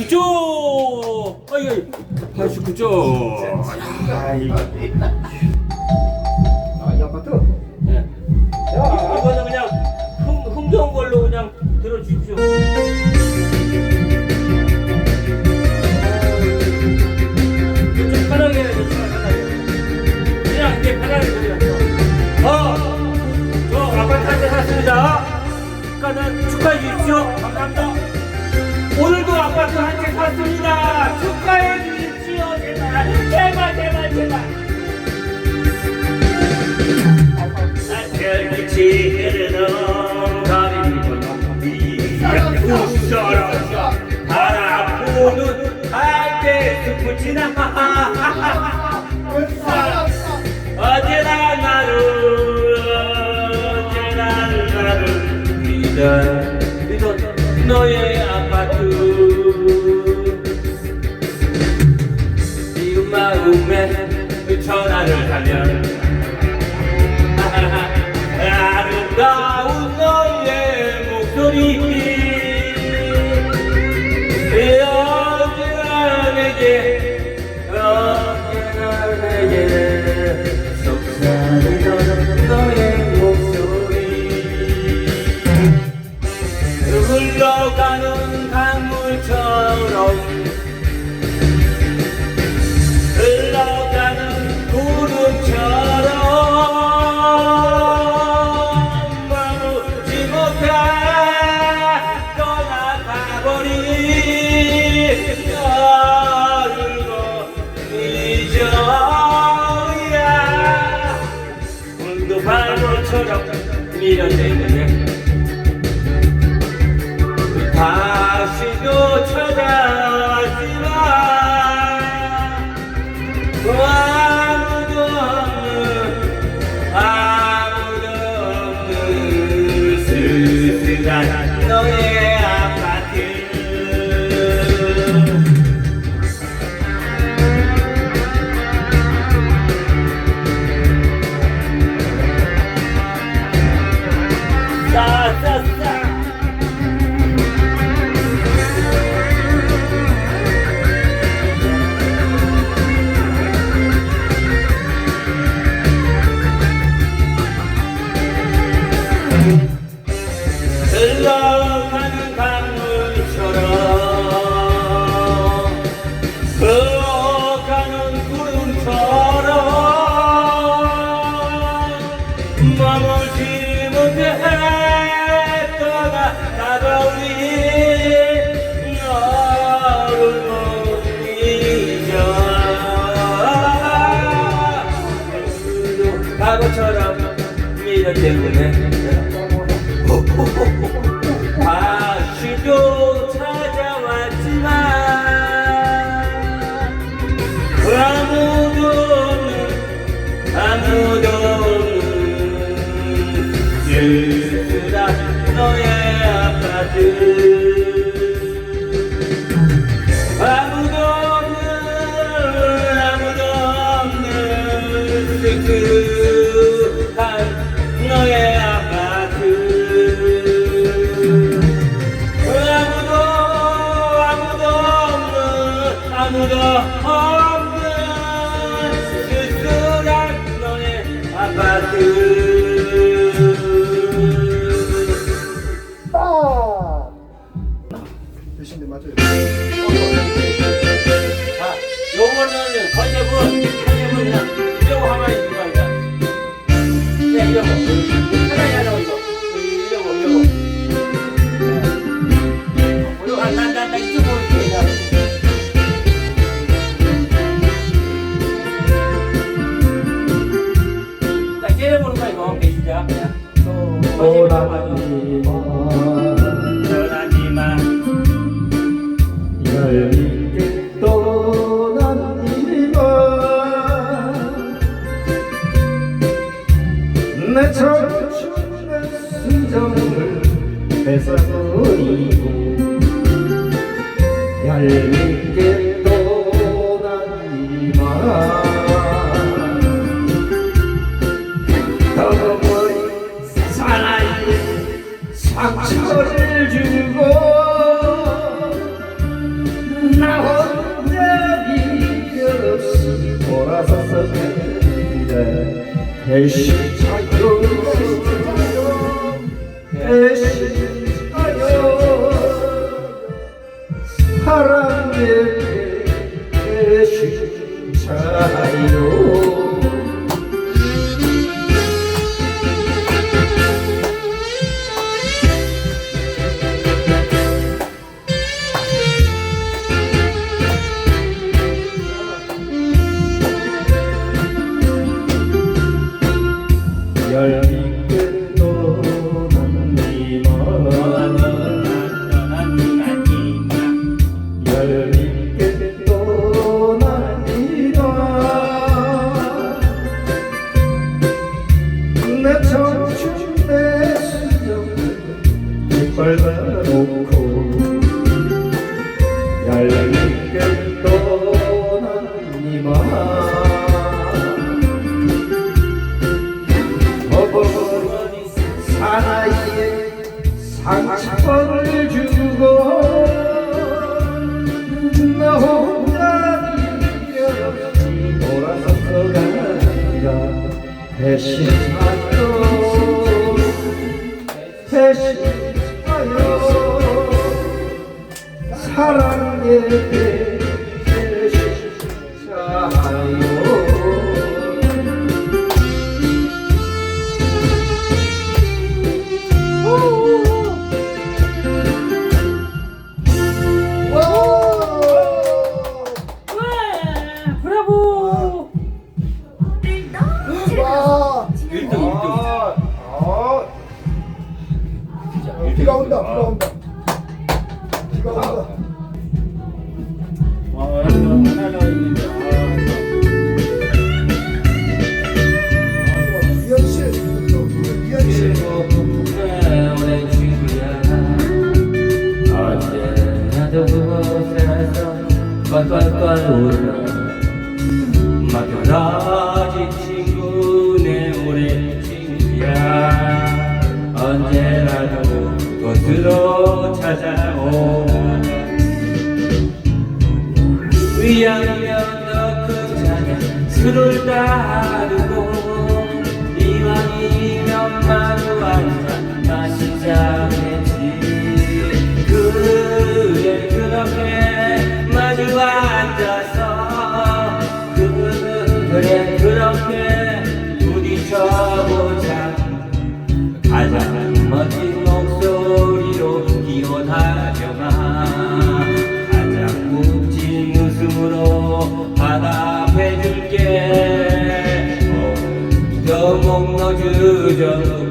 89점! 아이, 아이, 89점! 아, 이거. 샀습니다. 축하해 주십시오. 제발, 제발, 제발, 제발. 흐르는 가리비고 높이 웃어라 바라보는 할때 지나 언제나 나를 언제나 나를 믿어 너의 아파트 그 전화를 하면 바보처럼 밀어내네 다시도 찾아 때문에. 다시도 찾아왔지만 아무도 없는 아무도 없는 쓸쓸한 너의 아파트 아 내 청춘의 수정을 해서 소리고 얄밉게 떠난 이바람 더머리 사랑에 상처를 주고 나 혼자 이별 없이 돌아섰었는데 대신 배신하여 배신하여 사랑의 껄껄껄 울어 맡겨놔진 친구 내 오랜 친구야 언제라도 곁으로 찾아오라 위하면 더큰 잔에 술을 따르고 웃음으로 받아해줄게 더목 넣어주저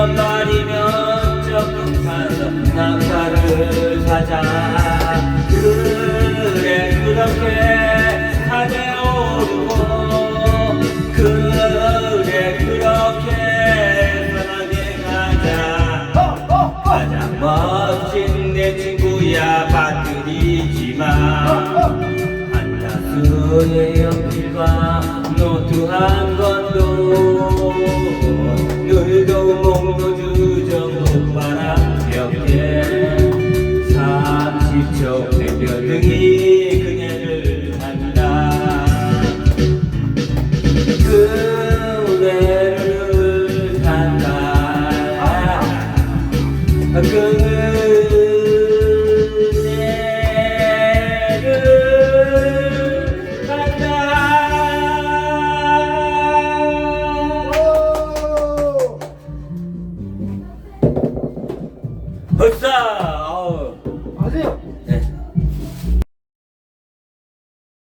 이연말이면 적금 타서 낙타를 사자 그래 그렇게 산에 오르고 그래 그렇게 편하게 가자. 가장 멋진 내 친구야 받들이지마 한다수의 연필과 노트 한 권도 즐거운 목로 주정은 바람 벽에 30초 대별등이 그녀를 한다 그대를 한다.